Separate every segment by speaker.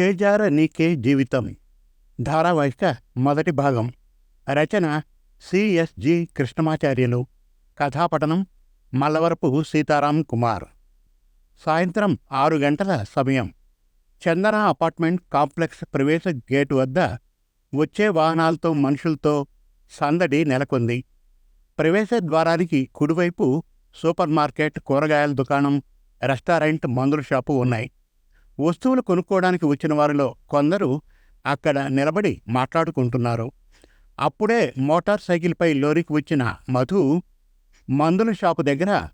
Speaker 1: చేజార నీకే జీవితం. ధారావాహిక మొదటి భాగం. రచన సిఎస్జి కృష్ణమాచార్యులు. కథాపఠనం మల్లవరపు సీతారాం కుమార్. సాయంత్రం ఆరు గంటల సమయం. చందన అపార్ట్మెంట్ కాంప్లెక్స్ ప్రవేశ గేటు వద్ద వచ్చే వాహనాలతో మనుషులతో సందడి నెలకొంది. ప్రవేశ ద్వారానికి కుడివైపు సూపర్ మార్కెట్ కూరగాయల దుకాణం రెస్టారెంట్ మందుల షాపు ఉన్నాయి. వస్తువులు కొనుక్కోవడానికి వచ్చిన వారిలో కొందరు అక్కడ నిలబడి మాట్లాడుకుంటున్నారు. అప్పుడే మోటార్ సైకిల్పై లోరికి వచ్చిన మధు మందుల షాపు దగ్గర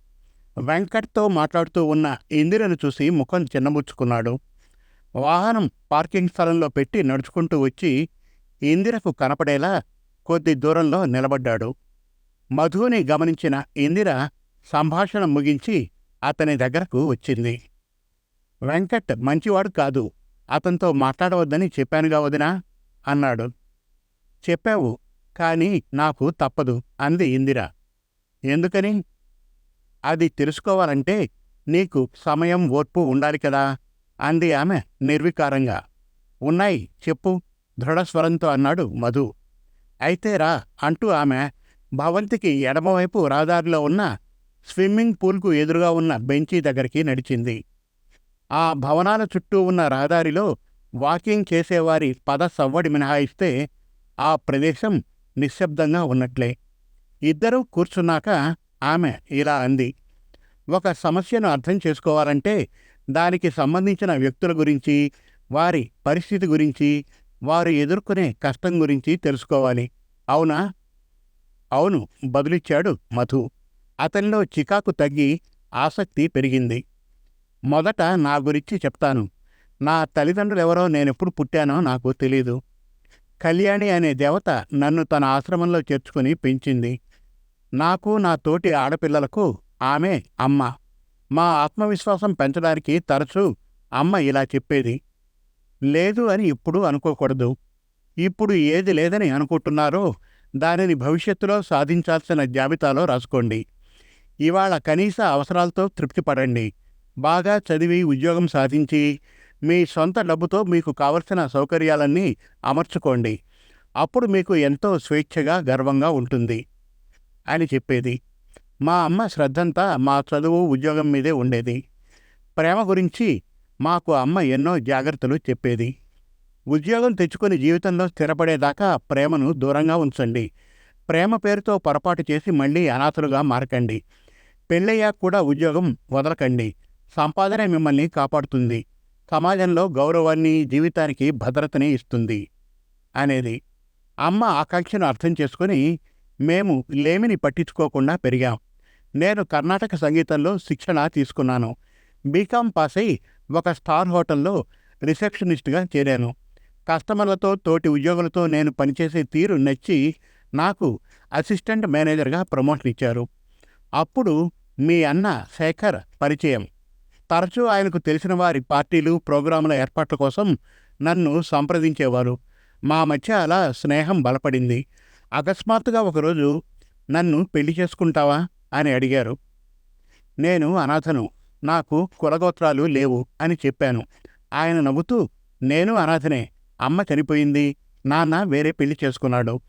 Speaker 1: వెంకట్తో మాట్లాడుతూ ఉన్న ఇందిరను చూసి ముఖం చిన్నబుచ్చుకున్నాడు. వాహనం పార్కింగ్ స్థలంలో పెట్టి నడుచుకుంటూ వచ్చి ఇందిరకు కనపడేలా కొద్ది దూరంలో నిలబడ్డాడు. మధుని గమనించిన ఇందిర సంభాషణ ముగించి అతని దగ్గరకు వచ్చింది. వెంకట్ మంచివాడు కాదు. అతనితో మాట్లాడవద్దని చెప్పానుగా వదినా? అన్నాడు. చెప్పావు కానీ నాకు తప్పదు అంది ఇందిర. ఎందుకని? అది తెలుసుకోవాలంటే నీకు సమయం ఓర్పు ఉండాలి కదా అంది ఆమె నిర్వికారంగా. ఉన్నాయి చెప్పు దృఢస్వరంతో అన్నాడు మధు. అయితే రా అంటూ ఆమె భవంతికి ఎడమవైపు రహదారిలో ఉన్న స్విమ్మింగ్ పూల్కు ఎదురుగా ఉన్న బెంచీ దగ్గరికి నడిచింది. ఆ భవనాల చుట్టూ ఉన్న రహదారిలో వాకింగ్ చేసేవారి పద సవ్వడి మినహాయిస్తే ఆ ప్రదేశం నిశ్శబ్దంగా ఉన్నట్లే. ఇద్దరూ కూర్చున్నాక ఆమె ఇలా అంది. ఒక సమస్యను అర్థం చేసుకోవాలంటే దానికి సంబంధించిన వ్యక్తుల గురించి వారి పరిస్థితి గురించి వారు ఎదుర్కొనే కష్టం గురించి తెలుసుకోవాలి. అవునా? అవును బదులిచ్చాడు మధు. అతనిలో చికాకు తగ్గి ఆసక్తి పెరిగింది. మొదట నా గురించి చెప్తాను. నా తల్లిదండ్రులు ఎవరో నేనెప్పుడు పుట్టానో నాకు తెలీదు. కళ్యాణి అనే దేవత నన్ను తన ఆశ్రమంలో చేర్చుకుని పెంచింది. నాకు నా తోటి ఆడపిల్లలకు ఆమె అమ్మ. మా ఆత్మవిశ్వాసం పెంచడానికి తరచూ అమ్మ ఇలా చెప్పేది. లేదు అని ఇప్పుడు అనుకోకూడదు. ఇప్పుడు ఏది లేదని అనుకుంటున్నారో దానిని భవిష్యత్తులో సాధించాల్సిన జాబితాలో రాసుకోండి. ఇవాళ కనీస అవసరాలతో తృప్తిపడండి. బాగా చదివి ఉద్యోగం సాధించి మీ సొంత డబ్బుతో మీకు కావలసిన సౌకర్యాలన్నీ అమర్చుకోండి. అప్పుడు మీకు ఎంతో స్వేచ్ఛగా గర్వంగా ఉంటుంది అని చెప్పేది. మా అమ్మ శ్రద్ధంతా మా చదువు ఉద్యోగం మీదే ఉండేది. ప్రేమ గురించి మాకు అమ్మ ఎన్నో జాగ్రత్తలు చెప్పేది. ఉద్యోగం తెచ్చుకొని జీవితంలో స్థిరపడేదాకా ప్రేమను దూరంగా ఉంచండి. ప్రేమ పేరుతో పొరపాటు చేసి మళ్ళీ అనాథలుగా మారకండి. పెళ్ళయ్యాక కూడా ఉద్యోగం వదలకండి. సంపాదన మిమ్మల్ని కాపాడుతుంది. సమాజంలో గౌరవాన్ని జీవితానికి భద్రతని ఇస్తుంది. అనేది అమ్మ ఆకాంక్షను అర్థం చేసుకుని మేము లేమిని పట్టించుకోకుండా పెరిగాం. నేను కర్ణాటక సంగీతంలో శిక్షణ తీసుకున్నాను. బీకాం పాస్ అయి ఒక స్టార్ హోటల్లో రిసెప్షనిస్ట్గా చేరాను. కస్టమర్లతో తోటి ఉద్యోగులతో నేను పనిచేసే తీరు నచ్చి నాకు అసిస్టెంట్ మేనేజర్గా ప్రమోషన్ ఇచ్చారు. అప్పుడు మీ అన్న శేఖర్ పరిచయం. తరచూ ఆయనకు తెలిసిన వారి పార్టీలు ప్రోగ్రాముల ఏర్పాట్ల కోసం నన్ను సంప్రదించేవారు. మా మధ్య అలా స్నేహం బలపడింది. అకస్మాత్తుగా ఒకరోజు నన్ను పెళ్ళి చేసుకుంటావా? అని అడిగారు. నేను అనాథను. నాకు కులగోత్రాలు లేవు అని చెప్పాను. ఆయన నవ్వుతూ నేను అనాథనే. అమ్మ చనిపోయింది. నాన్న వేరే పెళ్ళి చేసుకున్నాడు.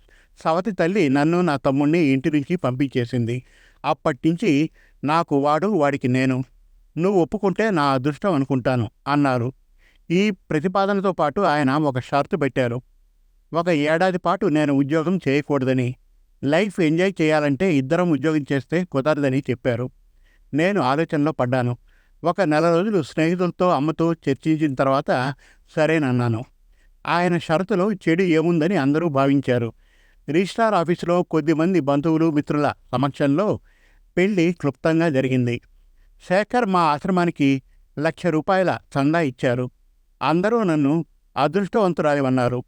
Speaker 1: సవతి తల్లి నన్ను నా తమ్ముణ్ణి ఇంటి నుంచి పంపించేసింది. అప్పటినుంచి నాకు వాడు వాడికి నేను. నువ్వు ఒప్పుకుంటే నా అదృష్టం అనుకుంటాను అన్నారు. ఈ ప్రతిపాదనతో పాటు ఆయన ఒక షరతు పెట్టారు. ఒక ఏడాది పాటు నేను ఉద్యోగం చేయకూడదని లైఫ్ ఎంజాయ్ చేయాలంటే ఇద్దరం ఉద్యోగం చేస్తే కుదరదని చెప్పారు. నేను ఆలోచనలో పడ్డాను. ఒక నెల రోజులు స్నేహితులతో అమ్మతో చర్చించిన తర్వాత సరేనన్నాను. ఆయన షరతులో చెడు ఏముందని అందరూ భావించారు. రిజిస్ట్రార్ ఆఫీసులో కొద్దిమంది బంధువులు మిత్రుల సమక్షంలో పెళ్ళి క్లుప్తంగా జరిగింది. శేఖర్ మా ఆశ్రమానికి లక్ష రూపాయల చందా ఇచ్చారు. అందరూ నన్ను అదృష్టవంతురాలివన్నారు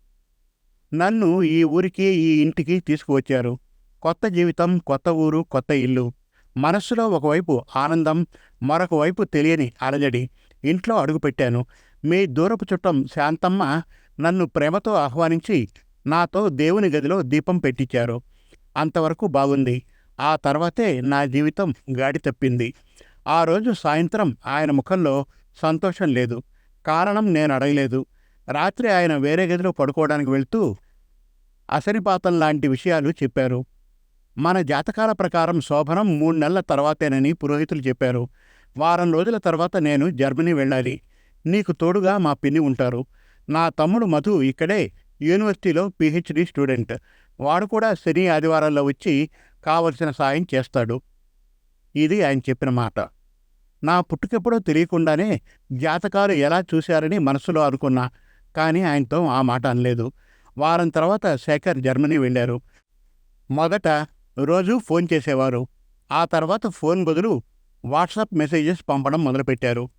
Speaker 1: నన్ను ఈ ఊరికి ఈ ఇంటికి తీసుకువచ్చారు. కొత్త జీవితం కొత్త ఊరు కొత్త ఇల్లు. మనస్సులో ఒకవైపు ఆనందం మరొక వైపు తెలియని అలజడి. ఇంట్లో అడుగుపెట్టాను మీ దూరపు చుట్టం శాంతమ్మ నన్ను ప్రేమతో ఆహ్వానించి నాతో దేవుని గదిలో దీపం పెట్టించారు. అంతవరకు బాగుంది. ఆ తర్వాతే నా జీవితం గాడి తప్పింది. ఆ రోజు సాయంత్రం ఆయన ముఖంలో సంతోషం లేదు. కారణం నేను అడగలేదు. రాత్రి ఆయన వేరే గదిలో పడుకోవడానికి వెళ్తూ అసరిపాతం లాంటి విషయాలు చెప్పారు. మన జాతకాల ప్రకారం శోభనం మూడు నెలల తర్వాతేనని పురోహితులు చెప్పారు. వారం రోజుల తర్వాత నేను జర్మనీ వెళ్ళాలి. నీకు తోడుగా మా పిన్ని ఉంటారు. నా తమ్ముడు మధు ఇక్కడే యూనివర్సిటీలో పిహెచ్డి స్టూడెంట్. వాడు కూడా శని ఆదివారాల్లో వచ్చి కావలసిన సాయం చేస్తాడు. ఇది ఆయన చెప్పిన మాట. నా పుట్టుకెప్పుడో తెలియకుండానే జాతకాలు ఎలా చూశారని మనసులో అనుకున్నా కానీ ఆయనతో ఆ మాట అనలేదు. వారం తర్వాత శేఖర్ జర్మనీ వెళ్ళారు. మొదట రోజు ఫోన్ చేసేవారు. ఆ తర్వాత ఫోన్ బదులు వాట్సాప్ మెసేజెస్ పంపడం మొదలుపెట్టారు.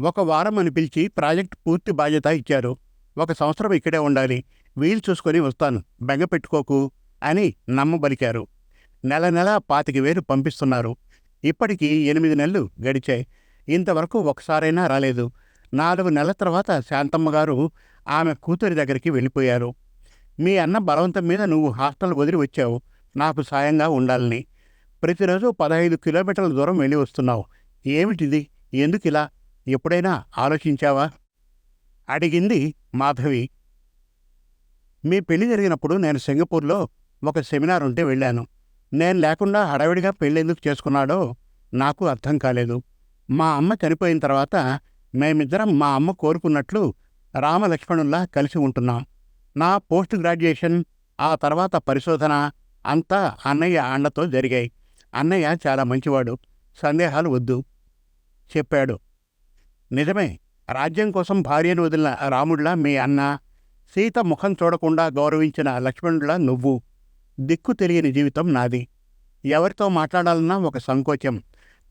Speaker 1: ఒక వారం అని పిలిచి ప్రాజెక్ట్ పూర్తి బాధ్యత ఇచ్చారు. ఒక సంవత్సరం ఇక్కడే ఉండాలి. వీలు చూసుకొని వస్తాను. బెంగ పెట్టుకోకు అని నమ్మబలికారు. నెల నెల పాతిక వేలు పంపిస్తున్నారు. ఇప్పటికీ ఎనిమిది నెలలు గడిచాయి. ఇంతవరకు ఒకసారైనా రాలేదు. నాలుగు నెలల తర్వాత శాంతమ్మ గారు ఆమె కూతురి దగ్గరికి వెళ్ళిపోయారు. మీ అన్న బలవంతం మీద నువ్వు హాస్టల్ వదిలి వచ్చావు. నాకు సాయంగా ఉండాలని. ప్రతిరోజు పదహైదు కిలోమీటర్ల దూరం వెళ్ళి వస్తున్నావు. ఏమిటిది? ఎందుకిలా ఎప్పుడైనా ఆలోచించావా? అడిగింది మాధవి. మీ పెళ్ళి జరిగినప్పుడు నేను సింగపూర్లో ఒక సెమినార్ ఉంటే వెళ్ళాను. నేను లేకుండా హడావిడిగా పెళ్ళెందుకు చేసుకున్నాడో నాకు అర్థం కాలేదు. మా అమ్మ చనిపోయిన తర్వాత మేమిద్దరం మా అమ్మ కోరుకున్నట్లు రామలక్ష్మణుల్లా కలిసి ఉంటున్నాం. నా పోస్ట్ గ్రాడ్యుయేషన్ ఆ తర్వాత పరిశోధన అంతా అన్నయ్య అండతో జరిగాయి. అన్నయ్య చాలా మంచివాడు సందేహాలు వద్దు చెప్పాడు. నిజమే రాజ్యం కోసం భార్యను వదిలిన రాముడిలా మీ అన్న సీత ముఖం చూడకుండా గౌరవించిన లక్ష్మణుడిలా నువ్వు. దిక్కు తెలియని జీవితం నాది. ఎవరితో మాట్లాడాలన్నా ఒక సంకోచం.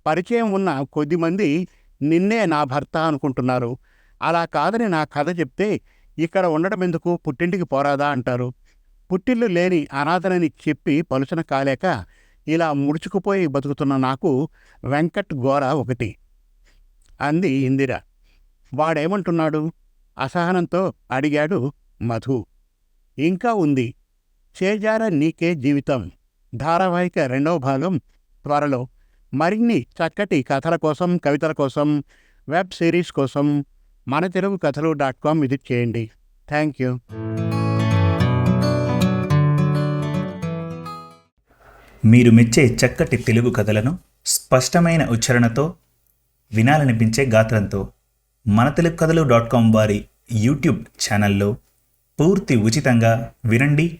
Speaker 1: పరిచయం ఉన్న కొద్దిమంది నిన్నే నా భర్త అనుకుంటున్నారు. అలా కాదని నా కథ చెప్తే ఇక్కడ ఉండడం ఎందుకు పుట్టింటికి పోరాదా? అంటారు. పుట్టిల్లు లేని అనాథనని చెప్పి పలుచన కాలేక ఇలా ముడుచుకుపోయి బతుకుతున్న నాకు వెంకట్ గోర ఒకటి. అంది ఇందిర. వాడేమంటున్నాడు? అసహనంతో అడిగాడు మధు. ఇంకా ఉంది. చేజార నీకే జీవితం. ధారావాహిక రెండవ భాగం త్వరలో. మరిన్ని చక్కటి కథల కోసం కవితల కోసం వెబ్ సిరీస్ కోసం మన Telugu Kathalu dot com visit చేయండి. Thank you.
Speaker 2: మీరు మెచ్చే చక్కటి తెలుగు కథలను స్పష్టమైన ఉచ్చారణతో వినాలనిపించే గాత్రంతో మన తెలుగు కథలు డాట్ కామ్ వారి యూట్యూబ్ ఛానల్లో పూర్తి ఉచితంగా వినండి.